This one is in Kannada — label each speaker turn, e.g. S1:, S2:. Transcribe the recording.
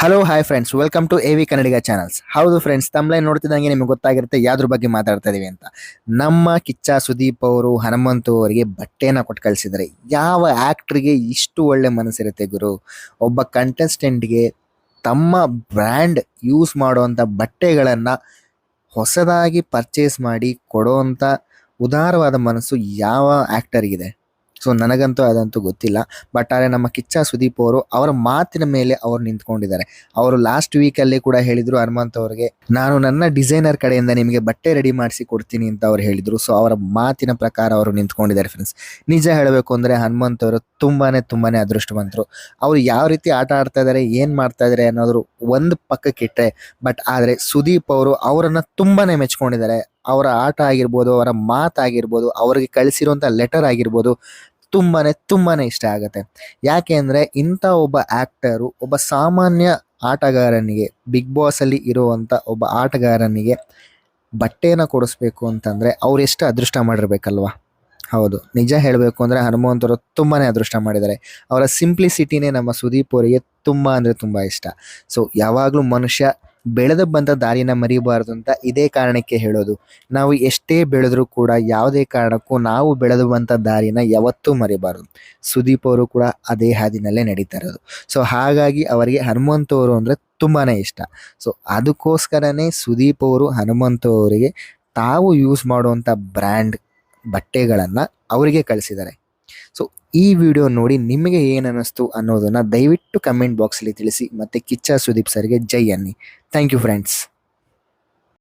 S1: Hello hi friends welcome to A V Kannadiga channels ಹೌದು ಫ್ರೆಂಡ್ಸ್ ತಮ್ಮಲೇ ನೋಡ್ತಿದ್ದಂಗೆ ನಿಮಗೆ ಗೊತ್ತಾಗಿರುತ್ತೆ ಯಾವ್ದ್ರ ಬಗ್ಗೆ ಮಾತಾಡ್ತಾ ಇದೀವಿ ಅಂತ. ನಮ್ಮ ಕಿಚ್ಚ ಸುದೀಪ್ ಅವರು, ಹನುಮಂತ ಅವರಿಗೆ ಬಟ್ಟೆನ ಕೊಟ್ಟು ಕಳಿಸಿದ್ದಾರೆ. ಯಾವ ಆ್ಯಕ್ಟ್ರಿಗೆ ಇಷ್ಟು ಒಳ್ಳೆ ಮನಸ್ಸಿರುತ್ತೆ ಗುರು? ಒಬ್ಬ ಕಂಟೆಸ್ಟೆಂಟ್ಗೆ ತಮ್ಮ ಬ್ರ್ಯಾಂಡ್ ಯೂಸ್ ಮಾಡುವಂಥ ಬಟ್ಟೆಗಳನ್ನು ಹೊಸದಾಗಿ ಪರ್ಚೇಸ್ ಮಾಡಿ ಕೊಡೋವಂಥ ಉದಾರವಾದ ಮನಸ್ಸು ಯಾವ ಆ್ಯಕ್ಟರ್ಗಿದೆ ಸೊ ನನಗಂತೂ ಅದಂತೂ ಗೊತ್ತಿಲ್ಲ. ಬಟ್ ಆದರೆ ನಮ್ಮ ಕಿಚ್ಚ ಸುದೀಪ್ ಅವರು, ಅವರ ಮಾತಿನ ಮೇಲೆ ಅವರು ನಿಂತ್ಕೊಂಡಿದ್ದಾರೆ. ಅವರು ಲಾಸ್ಟ್ ವೀಕಲ್ಲಿ ಕೂಡ ಹೇಳಿದರು ಹನುಮಂತ್ ಅವರಿಗೆ, ನಾನು ನನ್ನ ಡಿಸೈನರ್ ಕಡೆಯಿಂದ ನಿಮಗೆ ಬಟ್ಟೆ ರೆಡಿ ಮಾಡಿಸಿ ಕೊಡ್ತೀನಿ ಅಂತ ಅವ್ರು ಹೇಳಿದರು. ಸೊ ಅವರ ಮಾತಿನ ಪ್ರಕಾರ ಅವರು ನಿಂತ್ಕೊಂಡಿದ್ದಾರೆ ಫ್ರೆಂಡ್ಸ್ ನಿಜ ಹೇಳಬೇಕು ಅಂದರೆ ಹನುಮಂತ್ ಅವರು ತುಂಬಾನೇ ತುಂಬಾನೇ ಅದೃಷ್ಟವಂತರು. ಅವರು ಯಾವ ರೀತಿ ಆಟ ಆಡ್ತಾ ಇದ್ದಾರೆ ಏನು ಮಾಡ್ತಾ ಇದ್ದಾರೆ ಅನ್ನೋದ್ರು ಒಂದು ಪಕ್ಕಕ್ಕಿಟ್ಟರೆ ಬಟ್ ಆದರೆ ಸುದೀಪ್ ಅವರು ಅವರನ್ನು ತುಂಬಾನೇ ಮೆಚ್ಕೊಂಡಿದ್ದಾರೆ. ಅವರ ಆಟ ಆಗಿರ್ಬೋದು, ಅವರ ಮಾತಾಗಿರ್ಬೋದು ಅವರಿಗೆ ಕಳಿಸಿರುವಂಥ ಲೆಟರ್ ಆಗಿರ್ಬೋದು ತುಂಬಾ ತುಂಬಾ ಇಷ್ಟ ಆಗುತ್ತೆ. ಯಾಕೆ ಅಂದರೆ ಇಂಥ ಒಬ್ಬ ಆ್ಯಕ್ಟರು ಒಬ್ಬ ಸಾಮಾನ್ಯ ಆಟಗಾರನಿಗೆ ಬಿಗ್ ಬಾಸಲ್ಲಿ ಇರುವಂಥ ಒಬ್ಬ ಆಟಗಾರನಿಗೆ ಬಟ್ಟೆಯನ್ನು ಕೊಡಿಸ್ಬೇಕು ಅಂತಂದರೆ ಅವ್ರು ಎಷ್ಟು ಅದೃಷ್ಟ ಮಾಡಿರ್ಬೇಕಲ್ವಾ? ಹೌದು. ನಿಜ ಹೇಳಬೇಕು ಅಂದರೆ ಹನುಮಂತರು ತುಂಬಾ ಅದೃಷ್ಟ ಮಾಡಿದ್ದಾರೆ. ಅವರ ಸಿಂಪ್ಲಿಸಿಟಿನೇ ನಮ್ಮ ಸುದೀಪ್ ಅವರಿಗೆ ತುಂಬ ಅಂದರೆ ತುಂಬ ಇಷ್ಟ. ಸೊ ಯಾವಾಗಲೂ ಮನುಷ್ಯ ಬೆಳೆದ ಬಂದ ದಾರಿನ ಮರಿಬಾರದು ಅಂತ ಇದೇ ಕಾರಣಕ್ಕೆ ಹೇಳೋದು. ನಾವು ಎಷ್ಟೇ ಬೆಳೆದ್ರೂ ಕೂಡ ಯಾವುದೇ ಕಾರಣಕ್ಕೂ ನಾವು ಬೆಳೆದು ಬಂದ ದಾರಿನ ಯಾವತ್ತೂ ಮರಿಬಾರದು. ಸುದೀಪ್ ಅವರು ಕೂಡ ಅದೇ ಹಾದಿನಲ್ಲೇ ನಡೀತಾ ಇರೋದು. ಸೊ ಹಾಗಾಗಿ ಅವರಿಗೆ ಹನುಮಂತ ಅವರು ಅಂದರೆ ತುಂಬಾ ಇಷ್ಟ. ಸೊ ಅದಕ್ಕೋಸ್ಕರನೇ ಸುದೀಪ್ ಅವರು, ಹನುಮಂತ ಅವರಿಗೆ ತಾವು ಯೂಸ್ ಮಾಡುವಂಥ ಬ್ರ್ಯಾಂಡ್ ಬಟ್ಟೆಗಳನ್ನು ಅವರಿಗೆ ಕಳಿಸಿದ್ದಾರೆ. ಸೊ ಈ ವಿಡಿಯೋ ನೋಡಿ ನಿಮಗೆ ಏನು ಅನ್ನಿಸ್ತು ಅನ್ನೋದನ್ನು ದಯವಿಟ್ಟು ಕಮೆಂಟ್ ಬಾಕ್ಸಲ್ಲಿ ತಿಳಿಸಿ. ಮತ್ತು ಕಿಚ್ಚ ಸುದೀಪ್ ಸರ್ಗೆ ಜೈ ಅನ್ನಿ. Thank you friends